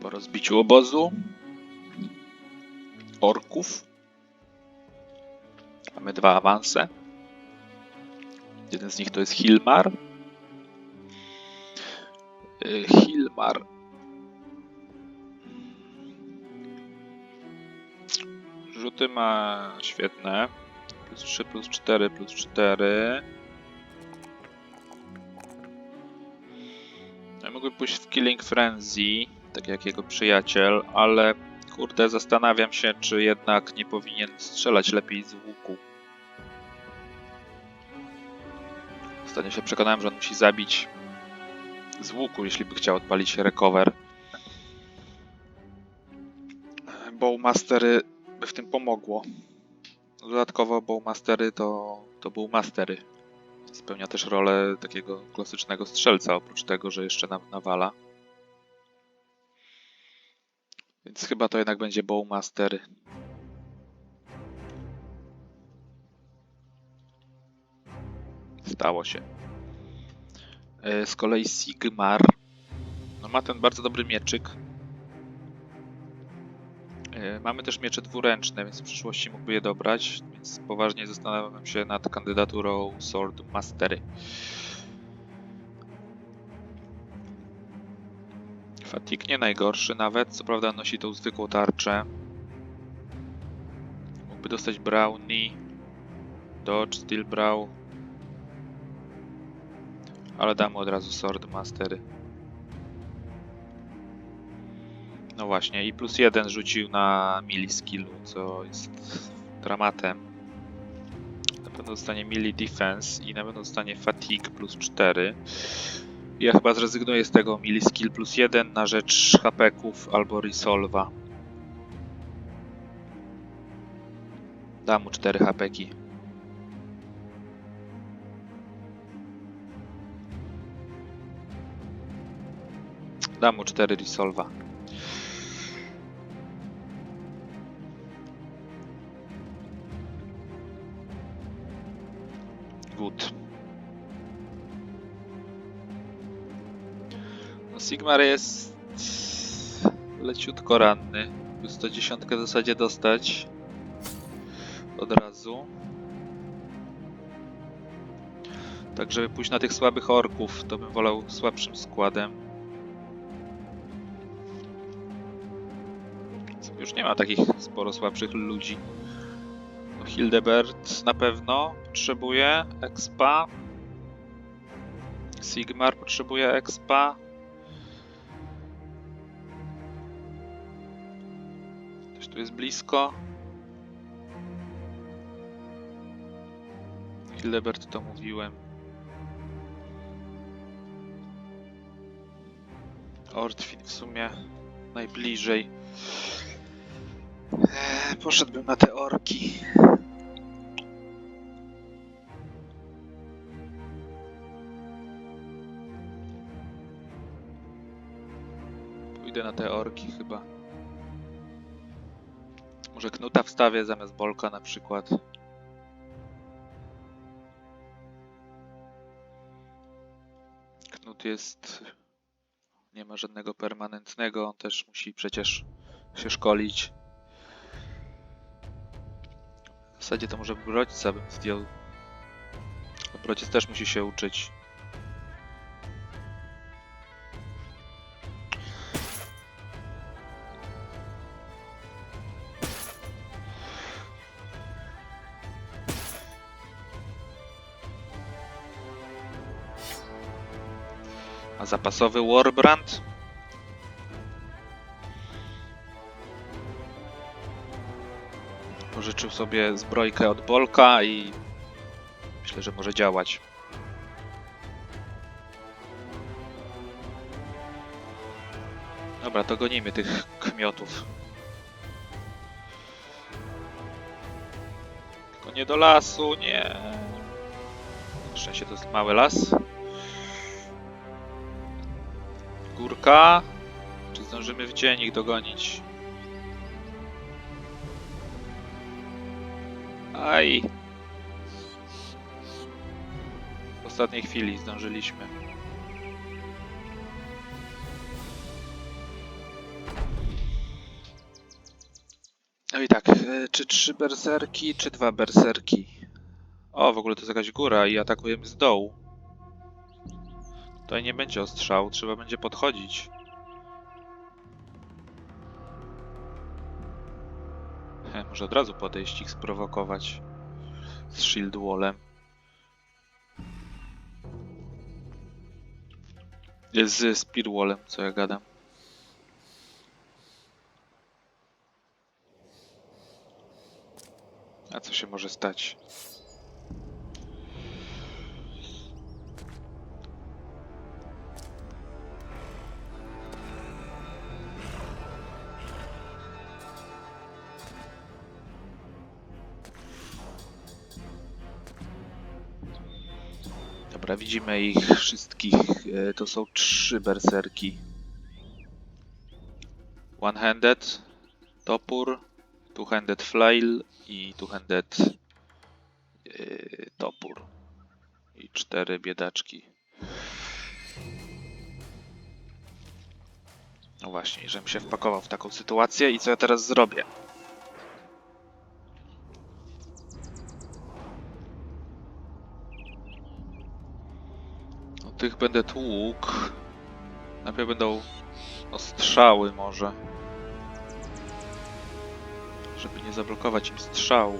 Po rozbiciu obozu. Orków. Mamy dwa awanse. Jeden z nich to jest Hilmar. Y, Hilmar. Rzuty ma świetne. Plus 3, plus 4, plus 4. Ja mógłbym pójść w Killing Frenzy, tak jak jego przyjaciel, ale kurde, zastanawiam się, czy jednak nie powinien strzelać lepiej z łuku. Ostatnio się przekonałem, że on musi zabić z łuku, jeśli by chciał odpalić recover. Bowmastery by w tym pomogło. Dodatkowo Bowmastery to, to Bowmastery. Spełnia też rolę takiego klasycznego strzelca, oprócz tego, że jeszcze nawala. Więc chyba to jednak będzie Bowmastery. Stało się. E, Z kolei Sigmar no ma ten bardzo dobry mieczyk. E, Mamy też miecze dwuręczne, więc w przyszłości mógłby je dobrać, więc poważnie zastanawiam się nad kandydaturą Sword Mastery. Fatik nie najgorszy nawet, co prawda nosi tą zwykłą tarczę. Mógłby dostać Brownie, Dodge, Steel Brow, ale dam mu od razu Sword Mastery. No właśnie, i plus jeden rzucił na mili skillu, co jest dramatem. Na pewno dostanie mili defense i na pewno dostanie fatigue plus 4. Ja chyba zrezygnuję z tego mili skill plus 1 na rzecz hapeków albo resolva. Dam mu 4 hapeki. Dam mu 4 resolva. Sigmar jest leciutko ranny. By 110 w zasadzie dostać od razu. Tak, żeby pójść na tych słabych orków, to bym wolał słabszym składem. Już nie ma takich sporo słabszych ludzi. No, Hildebert na pewno potrzebuje expa. Sigmar potrzebuje expa. Tu jest blisko. Hildebert to mówiłem. Ortwin w sumie najbliżej. Eee, poszedłbym na te orki. Pójdę na te orki chyba. Może knuta wstawię zamiast bolka na przykład. Knut jest... Nie ma żadnego permanentnego, on też musi przecież się szkolić. W zasadzie to może Brodźca bym zdjął. A Brodziec też musi się uczyć. Zapasowy Warbrand? Pożyczył sobie zbrojkę od Bolka i myślę, że może działać. Dobra, to gonimy tych kmiotów. Tylko nie do lasu, nie. Na szczęście to jest mały las. czwórka. Czy zdążymy w dzień ich dogonić? Aj. W ostatniej chwili zdążyliśmy. No i tak, e, czy trzy berserki, czy dwa berserki? O, w ogóle to jest jakaś góra i atakujemy z dołu. Tutaj nie będzie ostrzału, trzeba będzie podchodzić. He, może od razu podejść ich sprowokować z shield wallem. Z spear wallem, co ja gadam. A co się może stać? Dobra, widzimy ich wszystkich. E, To są trzy berserki. One-handed, topór, two-handed flail i two-handed yy, topór. I cztery biedaczki. No właśnie, żebym się wpakował w taką sytuację i co ja teraz zrobię? No, tych będę tłukł. Najpierw będą ostrzały może. Żeby nie zablokować im strzału.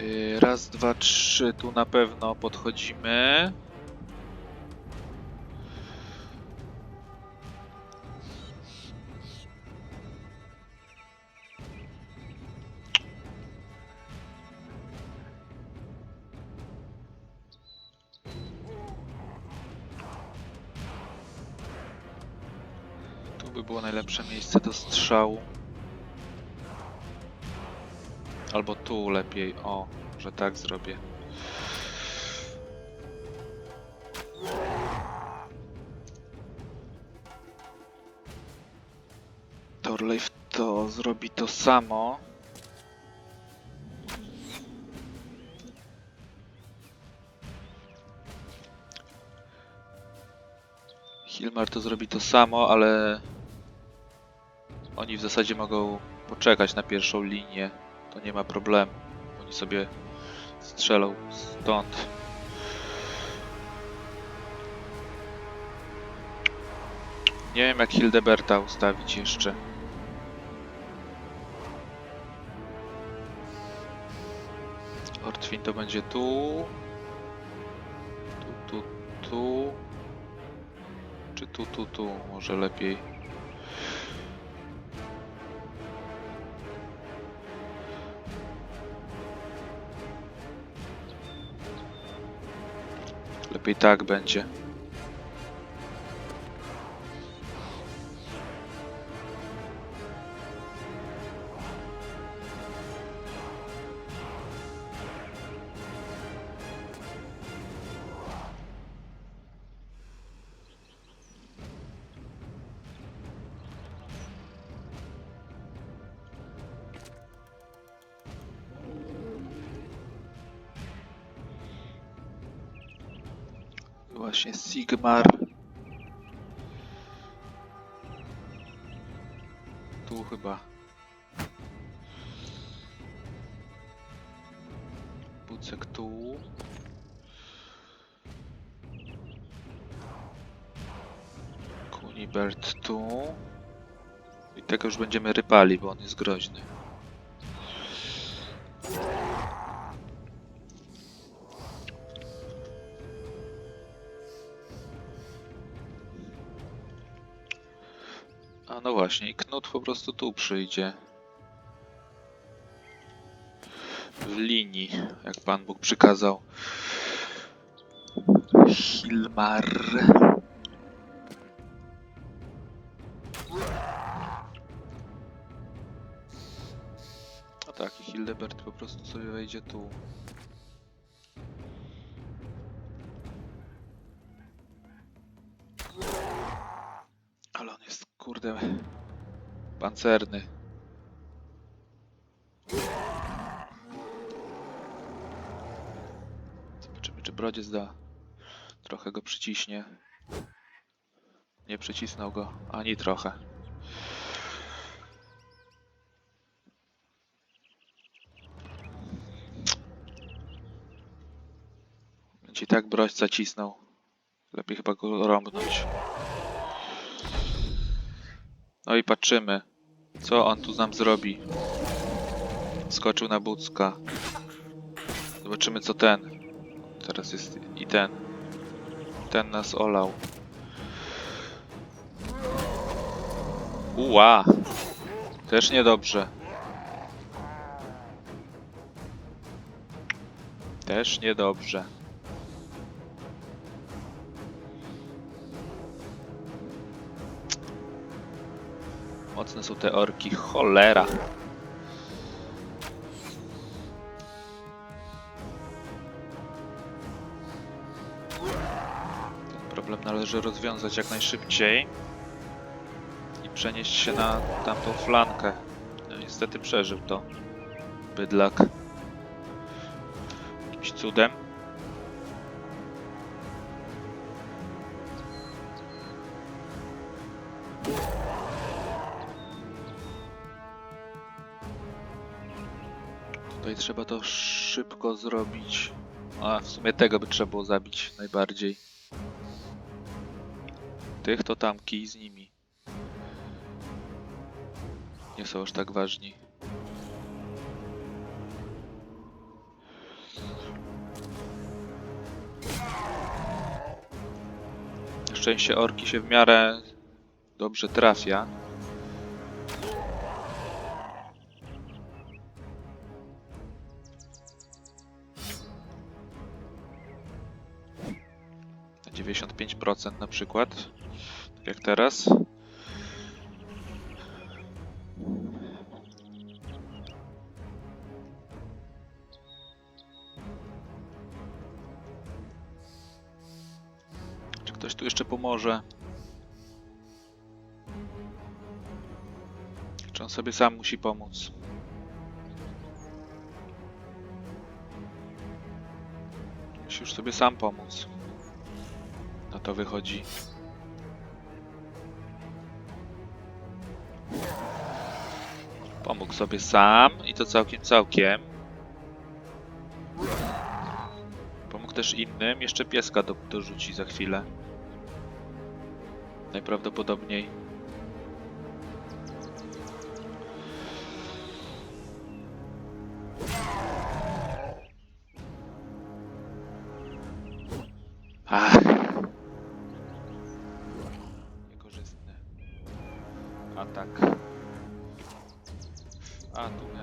Yy, Raz, dwa, trzy, tu na pewno podchodzimy. Do strzału. Albo tu lepiej. O, że tak zrobię. Torleif to zrobi to samo. Hilmar to zrobi to samo, ale oni w zasadzie mogą poczekać na pierwszą linię. To nie ma problemu. Oni sobie strzelą stąd. Nie wiem jak Hildeberta ustawić jeszcze. Ortwin to będzie tu. Tu, tu, tu. Czy tu, tu, tu? Może lepiej. Lepiej tak będzie. Właśnie Sigmar. Tu chyba. Bucek tu. Kunibert tu. I tego już będziemy rypali, bo on jest groźny. Właśnie, i Knut po prostu tu przyjdzie. W linii, jak Pan Bóg przykazał. Hilmar. No tak, i Hildebert po prostu sobie wejdzie tu. Kurde, pancerny. brodziec da. Trochę go przyciśnie. Nie przycisnął go, ani trochę. Ci tak broźca cisnął. Lepiej chyba go rąbnąć. No i patrzymy, co on tu nam zrobi. Skoczył na Bucka. Zobaczymy co ten. Teraz jest i ten. Ten nas olał. Uła! Też niedobrze. Też niedobrze. Mocne są te orki, cholera. Ten problem należy rozwiązać jak najszybciej i przenieść się na tamtą flankę. No, niestety przeżył to bydlak. Jakimś cudem. Trzeba to szybko zrobić. A w sumie tego by trzeba było zabić najbardziej. Tych to tam kij z nimi. Nie są aż tak ważni. Szczęście orki się w miarę dobrze trafia. 95% na przykład. Tak jak teraz. Czy ktoś tu jeszcze pomoże? Czy on sobie sam musi pomóc? Musi już sobie sam pomóc. To wychodzi. Pomógł sobie sam i to całkiem całkiem. Pomógł też innym. Jeszcze pieska do, dorzuci za chwilę. Najprawdopodobniej.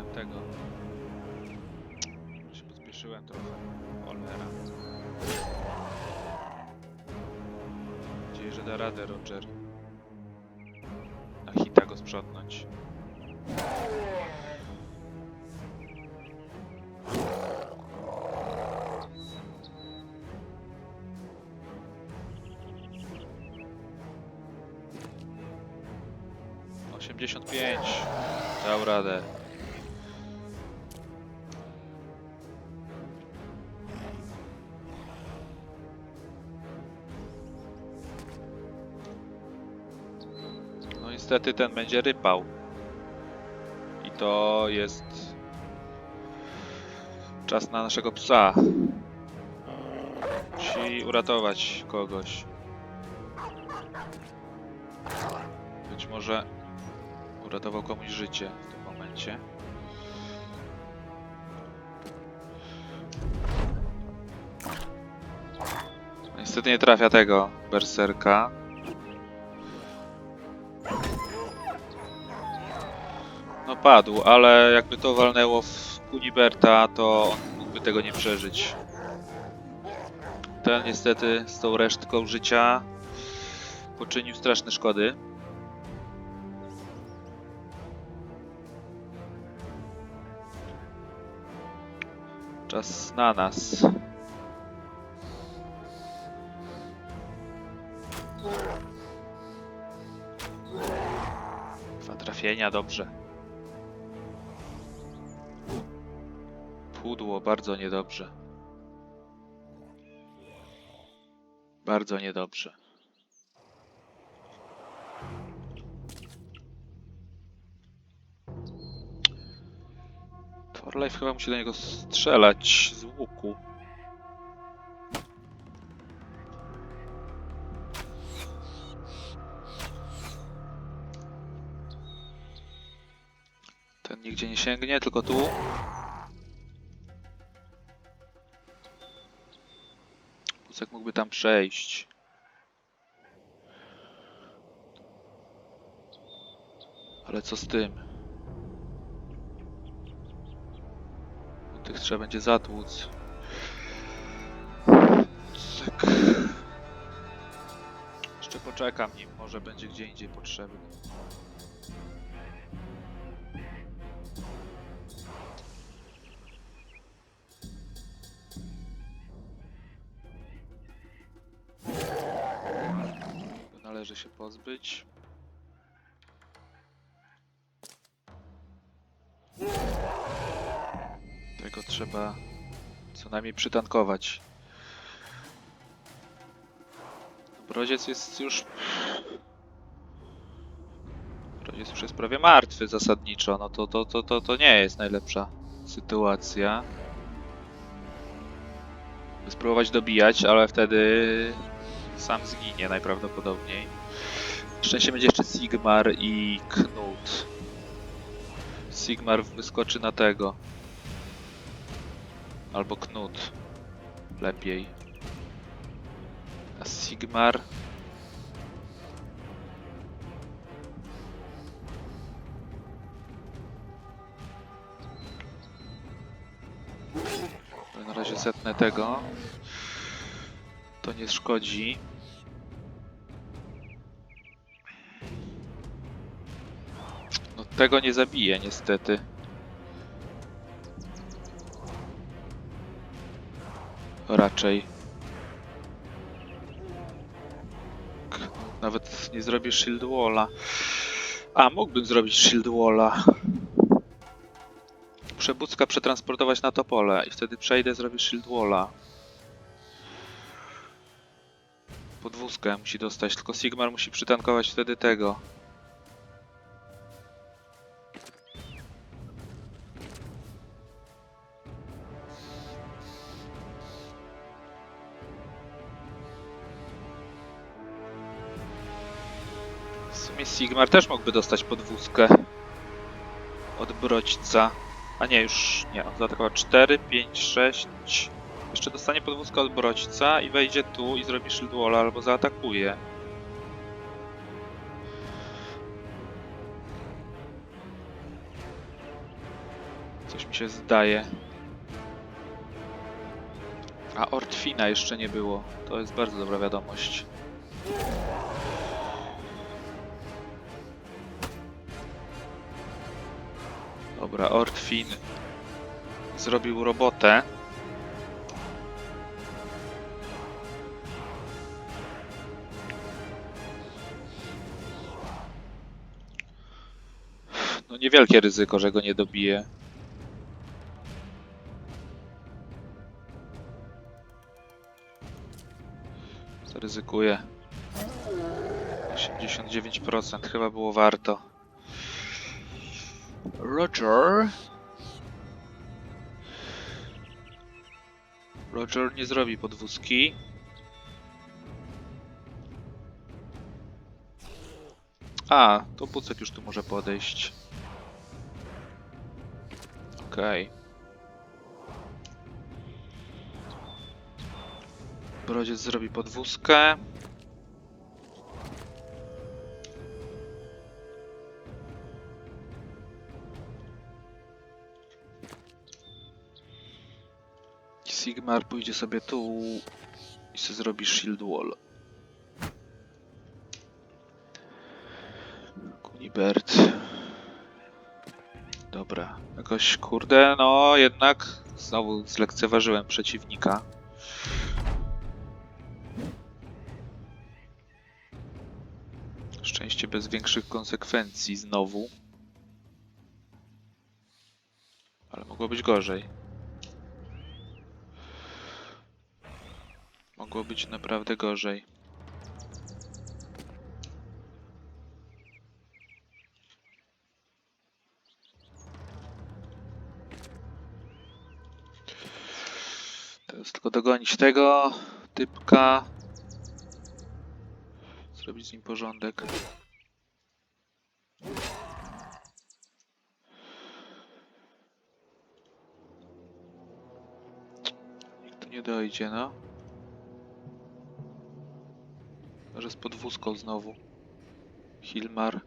Miałem tego. Się pospieszyłem trochę. Olera. Mam że da radę Roger. Na hita go sprzątnąć. Osiemdziesiąt pięć. Dał radę. Niestety ten będzie rypał. I to jest czas na naszego psa. Musi uratować kogoś. Być może uratował komuś życie w tym momencie. Niestety nie trafia tego berserka. Padł, ale jakby to walnęło w Kuniberta, to on mógłby tego nie przeżyć. Ten niestety z tą resztką życia poczynił straszne szkody. Czas na nas. Dwa trafienia, dobrze. Pudło bardzo niedobrze. Bardzo niedobrze. Torlife chyba musi do niego strzelać z łuku. Ten nigdzie nie sięgnie, tylko tu. Kusek mógłby tam przejść. Ale co z tym? Tych trzeba będzie zatłuc. Cyk. Jeszcze poczekam nim, może będzie gdzie indziej potrzebny. Należy się pozbyć. Tego trzeba co najmniej przytankować. Brodziec jest już... Brodziec już jest prawie martwy zasadniczo. No to, to, to, to, to nie jest najlepsza sytuacja. Spróbować dobijać, ale wtedy sam zginie najprawdopodobniej. Szczęście będzie jeszcze Sigmar i Knut. Sigmar wyskoczy na tego. Albo Knut. Lepiej. A Sigmar... Na razie setnę tego. To nie szkodzi. Tego nie zabije niestety. Raczej. Nawet nie zrobię shield walla. A, mógłbym zrobić shield walla. Bucka przetransportować na to pole i wtedy przejdę, zrobię shield walla. Podwózkę musi dostać, tylko Sigmar musi przytankować wtedy tego. Sigmar też mógłby dostać podwózkę od Brodźca. A nie, już nie, on zaatakował 4, 5, 6. Jeszcze dostanie podwózkę od Brodźca i wejdzie tu i zrobi shield walla albo zaatakuje. Coś mi się zdaje. A Ortfina jeszcze nie było. To jest bardzo dobra wiadomość. Dobra, Ortfin zrobił robotę. No niewielkie ryzyko, że go nie dobije. Zaryzykuję. 89% chyba było warto. Roger. Roger nie zrobi podwózki. A, to Bucek już tu może podejść. Okej. Brodziec zrobi podwózkę. Sigmar pójdzie sobie tu i sobie zrobi shield wall. Kunibert. Dobra, jakoś kurde, no jednak znowu zlekceważyłem przeciwnika. Szczęście bez większych konsekwencji znowu. Ale mogło być gorzej. Mogło być naprawdę gorzej. Teraz tylko dogonić tego typka. Zrobić z nim porządek. Nie dojdzie, no. Może z podwózką znowu. Hilmar.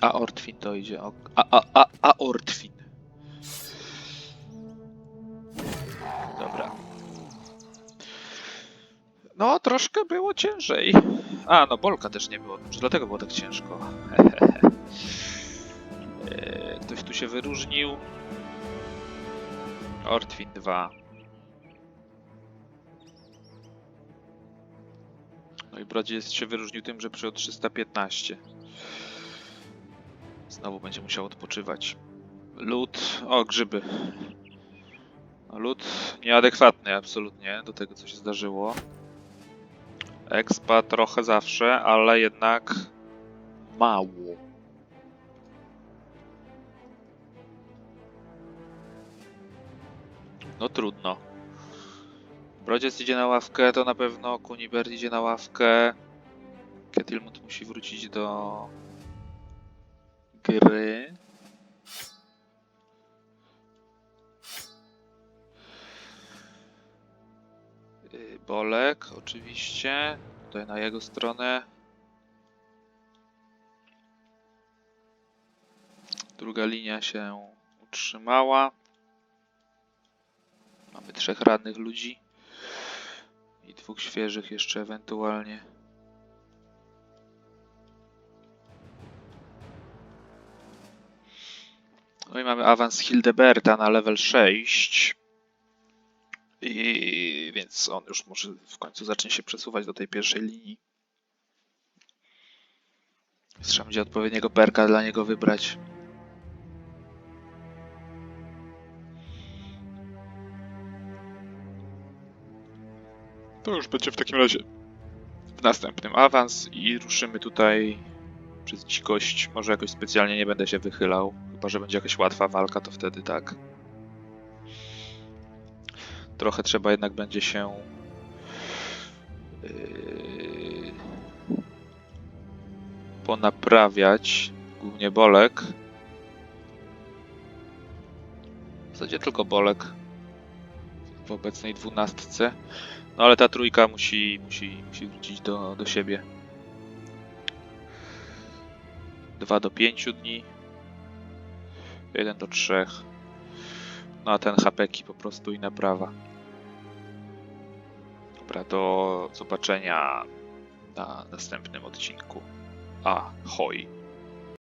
A Ortwin dojdzie. A, a, a, a Ortwin. Dobra. No, troszkę było ciężej. A, no Bolka też nie było, może dlatego było tak ciężko. Eee, Ktoś tu się wyróżnił. Ortwin 2. No i Brodziec się wyróżnił tym, że przyjął 315. Znowu będzie musiał odpoczywać. Lód. O, grzyby. No, lód nieadekwatny absolutnie do tego, co się zdarzyło. Expa trochę zawsze, ale jednak mało. No trudno. Brodziec idzie na ławkę, to na pewno Kunibert idzie na ławkę. Ketilmut musi wrócić do gry. Y, Bolek, oczywiście. Tutaj na jego stronę. Druga linia się utrzymała. Mamy trzech radnych ludzi. I dwóch świeżych jeszcze ewentualnie. No i mamy awans Hildeberta na level 6. I więc on już może w końcu zacznie się przesuwać do tej pierwszej linii. Trzeba będzie odpowiedniego perka dla niego wybrać. To już będzie w takim razie w następnym awans i ruszymy tutaj przez dzikość. Może jakoś specjalnie nie będę się wychylał. Chyba, że będzie jakaś łatwa walka, to wtedy tak. Trochę trzeba jednak będzie się yy, ponaprawiać. Głównie Bolek. W zasadzie tylko Bolek w obecnej dwunastce. No ale ta trójka musi, musi, musi wrócić do, do siebie. 2 do 5 dni. 1 do 3. No a ten hapeki po prostu i naprawa. Dobra, do zobaczenia na następnym odcinku. Ahoj.